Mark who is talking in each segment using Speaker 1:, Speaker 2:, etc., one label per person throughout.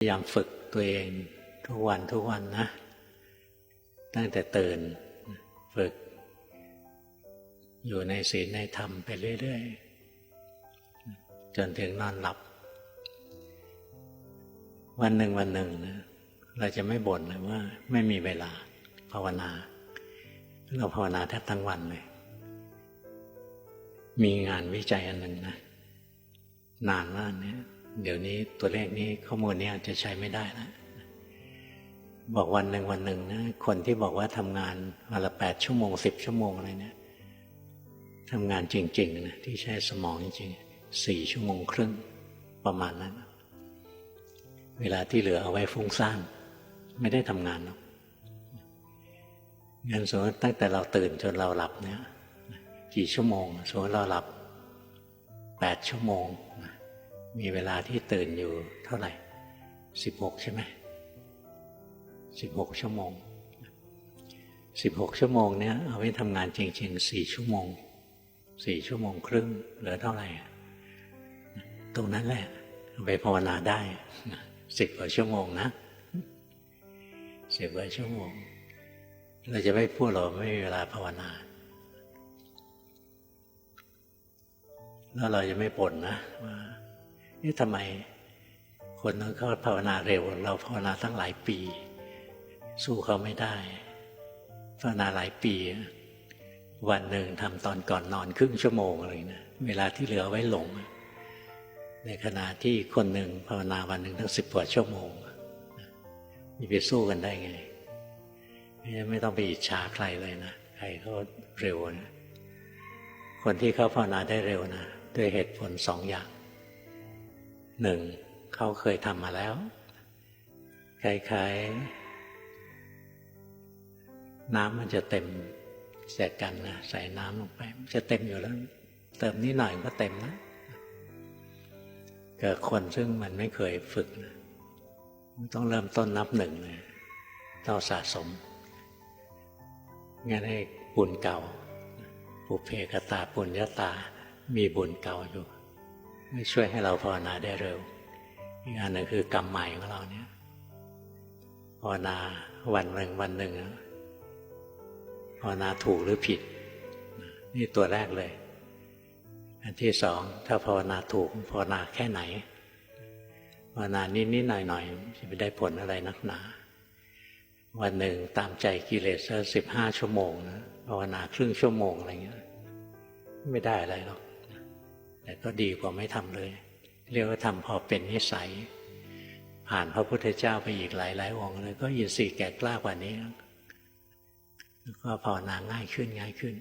Speaker 1: พยายามฝึกตัวเองทุกวันทุกวันนะ ตั้งแต่ตื่นฝึก อยู่ในศีลในธรรมไปเรื่อยๆ จนถึงนอนหลับ วันหนึ่งวันหนึ่งนะเราจะไม่บ่นเลยว่า ไม่มีเวลาภาวนา เราภาวนาแทบทั้งวันเลย มีงานวิจัยอันหนึ่งนะ นานมากเนี่ย เดี๋ยวนี้ตัวเลขนี้ข้อมูลนี้อาจจะใช้ไม่ได้แล้วบอกวันหนึ่งวันหนึ่งนะคนที่บอกว่าทำงานวันละแปดชั่วโมงสิบชั่วโมงอะไรเนี่ยทำงานจริงๆนะที่ใช้สมองจริงๆสี่ชั่วโมงครึ่งประมาณนั้น เวลาที่เหลือเอาไว้ฟุ้งซ่านไม่ได้ทำงานหรอกงั้นสมมติตั้งแต่เราตื่นจนเราหลับเนี่ยกี่ชั่วโมงสมมติเราหลับแปดชั่วโมง มีเวลาที่ตื่นอยู่เท่าไหร่สิบหกใช่ไหมสิบหกชั่วโมงสิบหกชั่วโมงเนี้ยเอาไว้ทำงานจริงๆสี่ชั่วโมงสี่ชั่วโมงครึ่งเหลือเท่าไหร่ตรงนั้นแหละเอาไปภาวนาได้สิบกว่าชั่วโมงนะสิบกว่าชั่วโมง เราจะไม่พูดเราไม่มีเวลาภาวนาแล้วเราจะไม่บ่นนะว่า นี่ทำไม คนนั้นเขาภาวนาเร็ว เราภาวนาตั้งหลายปี สู้เขาไม่ได้ ภาวนาหลายปี วันหนึ่งทำตอนก่อนนอนครึ่งชั่วโมงอะไรนะเวลาที่เหลือไว้หลง ในขณะที่คนหนึ่งภาวนาวันหนึ่งทั้งสิบกว่าชั่วโมงมีไปสู้กันได้ไง ไม่ต้องไปอิจฉาใครเลยนะใครเขาเร็วนะคนที่เขาภาวนาได้เร็วนะด้วยเหตุผลสองอย่าง หนึ่งเขาเคยทำมาแล้วคล้ายๆน้ำมันจะเต็มเสร็จกันนะใส่น้ำลงไปมันจะเต็มอยู่แล้ว เติมนิดหน่อยก็เต็มนะเกิดคนซึ่งมันไม่เคยฝึกนะต้องเริ่มต้นนับหนึ่งเลยต้องสะสมงั้นให้บุญเก่า ปุเพกตาปุญญาตา มีบุญเก่าอยู่ ไม่ช่วยให้เราภาวนาได้เร็ว อีกอันหนึ่งคือกรรมใหม่ของเราเนี่ยภาวนาวันหนึ่งวันหนึ่งภาวนาถูกหรือผิด นี่ตัวแรกเลย อันที่สองถ้าภาวนาถูกภาวนาแค่ไหนภาวนานิดนิดหน่อยหน่อยจะไปได้ผลอะไรนักหนา วันหนึ่งตามใจกิเลสสักสิบห้าชั่วโมงนะภาวนาครึ่งชั่วโมงอะไรเงี้ย ไม่ได้อะไรหรอก แต่ก็ดีกว่าไม่ทำเลย เรียกว่าทำพอเป็นนิสัย ผ่านพระพุทธเจ้าไปอีกหลายหลายองค์เลย ก็ยินสีแก่กล้ากว่านี้แล้วก็ภาวนาง่ายขึ้นง่ายขึ้น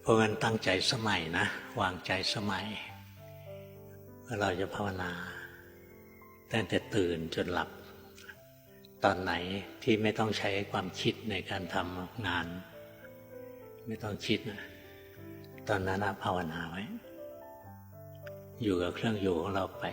Speaker 1: เพราะงั้นตั้งใจสมัยนะ วางใจสมัยเราจะภาวนาตั้งแต่ตื่นจนหลับ ตอนไหนที่ไม่ต้องใช้ความคิดในการทำงาน ไม่ต้องคิดนะตอนนั้นภาวนาไว้ อยู่กับเครื่องอยู่ของเราไป